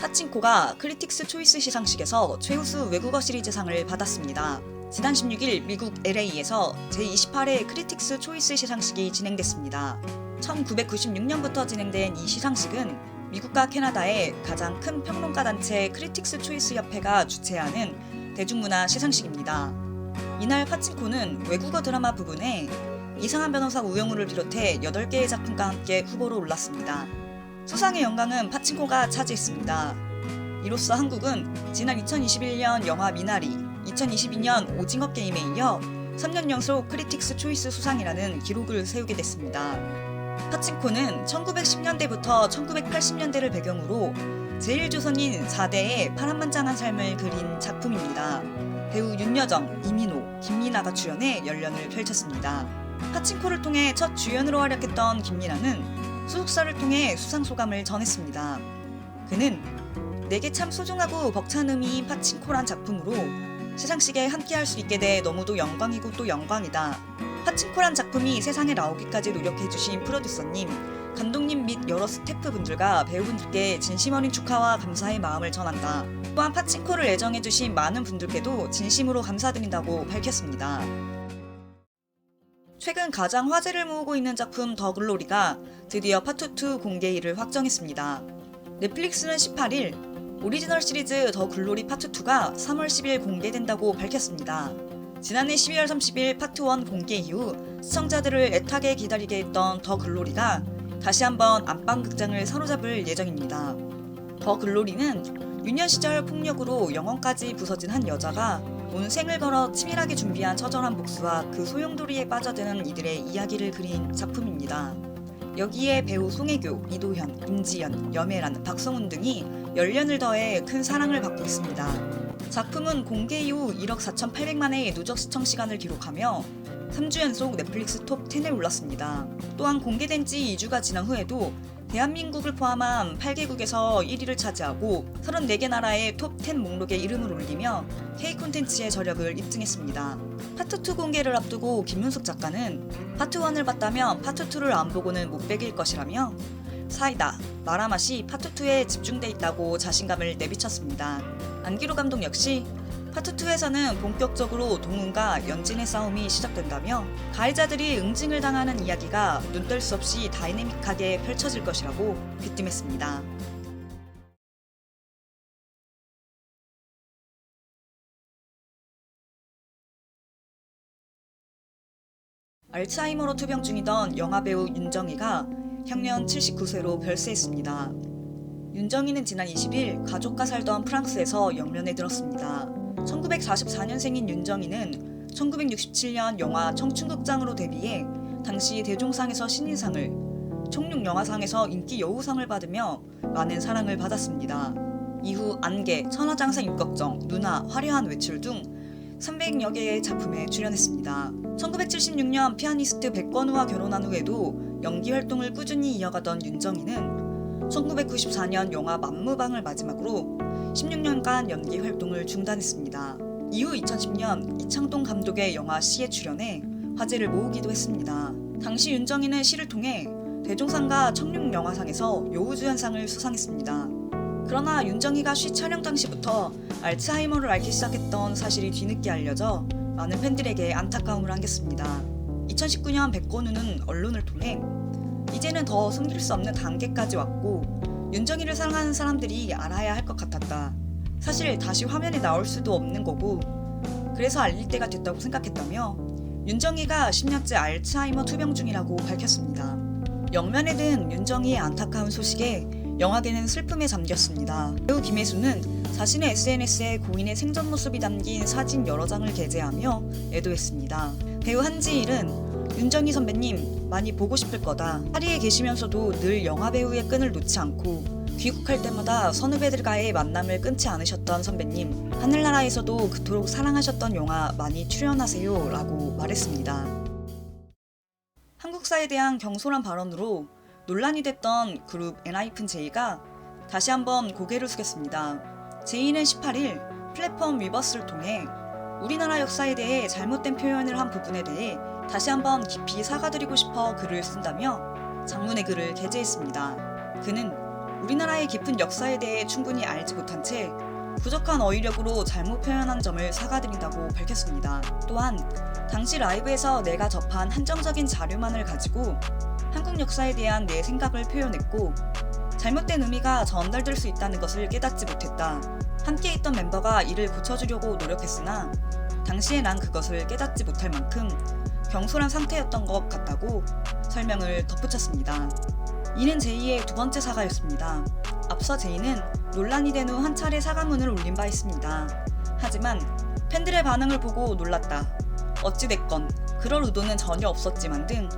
파친코가 크리틱스 초이스 시상식에서 최우수 외국어 시리즈상을 받았습니다. 지난 16일 미국 LA에서 제28회 크리틱스 초이스 시상식이 진행됐습니다. 1996년부터 진행된 이 시상식은 미국과 캐나다의 가장 큰 평론가 단체 크리틱스 초이스 협회가 주최하는 대중문화 시상식입니다. 이날 파친코는 외국어 드라마 부분에 이상한 변호사 우영우를 비롯해 8개의 작품과 함께 후보로 올랐습니다. 수상의 영광은 파친코가 차지했습니다. 이로써 한국은 지난 2021년 영화 미나리, 2022년 오징어 게임에 이어 3년 연속 크리틱스 초이스 수상이라는 기록을 세우게 됐습니다. 파친코는 1910년대부터 1980년대를 배경으로 제1조선인 4대의 파란만장한 삶을 그린 작품입니다. 배우 윤여정, 이민호, 김미나가 주연해 연련을 펼쳤습니다. 파친코를 통해 첫 주연으로 활약했던 김미나는 수속사를 통해 수상 소감을 전했습니다. 그는 내게 참 소중하고 벅찬 의미인 파친코란 작품으로 시상식에 함께할 수 있게 돼 너무도 영광이고 또 영광이다. 파친코란 작품이 세상에 나오기까지 노력해주신 프로듀서님, 감독님 및 여러 스태프분들과 배우분들께 진심 어린 축하와 감사의 마음을 전한다. 또한 파친코를 애정해주신 많은 분들께도 진심으로 감사드린다고 밝혔습니다. 최근 가장 화제를 모으고 있는 작품 더 글로리가 드디어 파트2 공개일을 확정했습니다. 넷플릭스는 18일 오리지널 시리즈 더 글로리 파트2가 3월 10일 공개된다고 밝혔습니다. 지난해 12월 30일 파트 1 공개 이후 시청자들을 애타게 기다리게 했던 더 글로리가 다시 한번 안방극장을 사로잡을 예정입니다. 더 글로리는 유년 시절 폭력으로 영혼까지 부서진 한 여자가 온 생을 걸어 치밀하게 준비한 처절한 복수와 그 소용돌이에 빠져드는 이들의 이야기를 그린 작품입니다. 여기에 배우 송혜교, 이도현, 임지연, 염혜란, 박성훈 등이 연련을 더해 큰 사랑을 받고 있습니다. 작품은 공개 이후 1억 4,800만의 누적 시청 시간을 기록하며 3주 연속 넷플릭스 톱 10에 올랐습니다. 또한 공개된 지 2주가 지난 후에도 대한민국을 포함한 8개국에서 1위를 차지하고 34개 나라의 톱10 목록에 이름을 올리며 K 콘텐츠의 저력을 입증했습니다. 파트 2 공개를 앞두고 김윤숙 작가는 파트 1을 봤다면 파트 2를 안 보고는 못 베길 것이라며 사이다, 마라맛이 파트 2에 집중돼 있다고 자신감을 내비쳤습니다. 안기로 감독 역시 파트 2에서는 본격적으로 동훈과 연진의 싸움이 시작된다며 가해자들이 응징을 당하는 이야기가 눈뜰 수 없이 다이내믹하게 펼쳐질 것이라고 귀띔했습니다. 알츠하이머로 투병 중이던 영화배우 윤정희가 향년 79세로 별세했습니다. 윤정희는 지난 20일 가족과 살던 프랑스에서 영면에 들었습니다. 1944년생인 윤정희는 1967년 영화 청춘극장으로 데뷔해 당시 대종상에서 신인상을, 청룡영화상에서 인기 여우상을 받으며 많은 사랑을 받았습니다. 이후 안개, 천하장사 임꺽정, 누나, 화려한 외출 등 300여 개의 작품에 출연했습니다. 1976년 피아니스트 백건우와 결혼한 후에도 연기 활동을 꾸준히 이어가던 윤정희는 1994년 영화 만무방을 마지막으로 16년간 연기 활동을 중단했습니다. 이후 2010년 이창동 감독의 영화 시에 출연해 화제를 모으기도 했습니다. 당시 윤정희는 시를 통해 대종상과 청룡영화상에서 여우주연상을 수상했습니다. 그러나 윤정희가 시 촬영 당시부터 알츠하이머를 앓기 시작했던 사실이 뒤늦게 알려져 많은 팬들에게 안타까움을 안겼습니다. 2019년 백건우는 언론을 통해 이제는 더 숨길 수 없는 단계까지 왔고 윤정희를 사랑하는 사람들이 알아야 할 것 같았다. 사실 다시 화면에 나올 수도 없는 거고 그래서 알릴 때가 됐다고 생각했다며 윤정희가 10년째 알츠하이머 투병 중이라고 밝혔습니다. 영면에 든 윤정희의 안타까운 소식에 영화계는 슬픔에 잠겼습니다. 배우 김혜수는 자신의 SNS에 고인의 생전 모습이 담긴 사진 여러 장을 게재하며 애도했습니다. 배우 한지일은 윤정희 선배님 많이 보고 싶을 거다. 파리에 계시면서도 늘 영화 배우의 끈을 놓지 않고 귀국할 때마다 선후배들과의 만남을 끊지 않으셨던 선배님 하늘나라에서도 그토록 사랑하셨던 영화 많이 출연하세요 라고 말했습니다. 한국사에 대한 경솔한 발언으로 논란이 됐던 그룹 엔하이픈제이가 다시 한번 고개를 숙였습니다. 제이는 18일 플랫폼 위버스를 통해 우리나라 역사에 대해 잘못된 표현을 한 부분에 대해 다시 한번 깊이 사과드리고 싶어 글을 쓴다며 장문의 글을 게재했습니다. 그는 우리나라의 깊은 역사에 대해 충분히 알지 못한 채 부족한 어휘력으로 잘못 표현한 점을 사과드린다고 밝혔습니다. 또한 당시 라이브에서 내가 접한 한정적인 자료만을 가지고 한국 역사에 대한 내 생각을 표현했고 잘못된 의미가 전달될 수 있다는 것을 깨닫지 못했다. 함께 있던 멤버가 이를 고쳐주려고 노력했으나 당시에 난 그것을 깨닫지 못할 만큼 경솔한 상태였던 것 같다고 설명을 덧붙였습니다. 이는 제이의 두 번째 사과였습니다. 앞서 제이는 논란이 된 후 한 차례 사과문을 올린 바 있습니다. 하지만 팬들의 반응을 보고 놀랐다. 어찌됐건 그럴 의도는 전혀 없었지만 등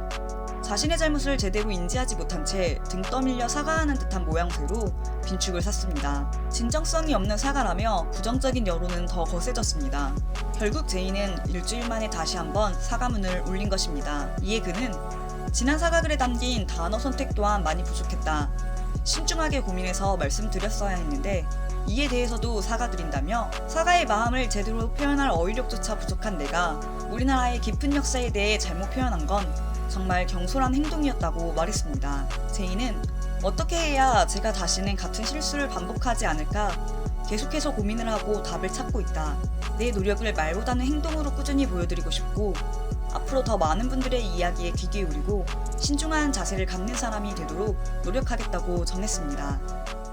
자신의 잘못을 제대로 인지하지 못한 채 등 떠밀려 사과하는 듯한 모양새로 빈축을 샀습니다. 진정성이 없는 사과라며 부정적인 여론은 더 거세졌습니다. 결국 제이는 일주일 만에 다시 한번 사과문을 올린 것입니다. 이에 그는 지난 사과글에 담긴 단어 선택 또한 많이 부족했다. 신중하게 고민해서 말씀드렸어야 했는데 이에 대해서도 사과드린다며 사과의 마음을 제대로 표현할 어휘력조차 부족한 내가 우리나라의 깊은 역사에 대해 잘못 표현한 건 정말 경솔한 행동이었다고 말했습니다. 제이는 어떻게 해야 제가 다시는 같은 실수를 반복하지 않을까 계속해서 고민을 하고 답을 찾고 있다. 내 노력을 말보다는 행동으로 꾸준히 보여드리고 싶고 앞으로 더 많은 분들의 이야기에 귀 기울이고 신중한 자세를 갖는 사람이 되도록 노력하겠다고 전했습니다.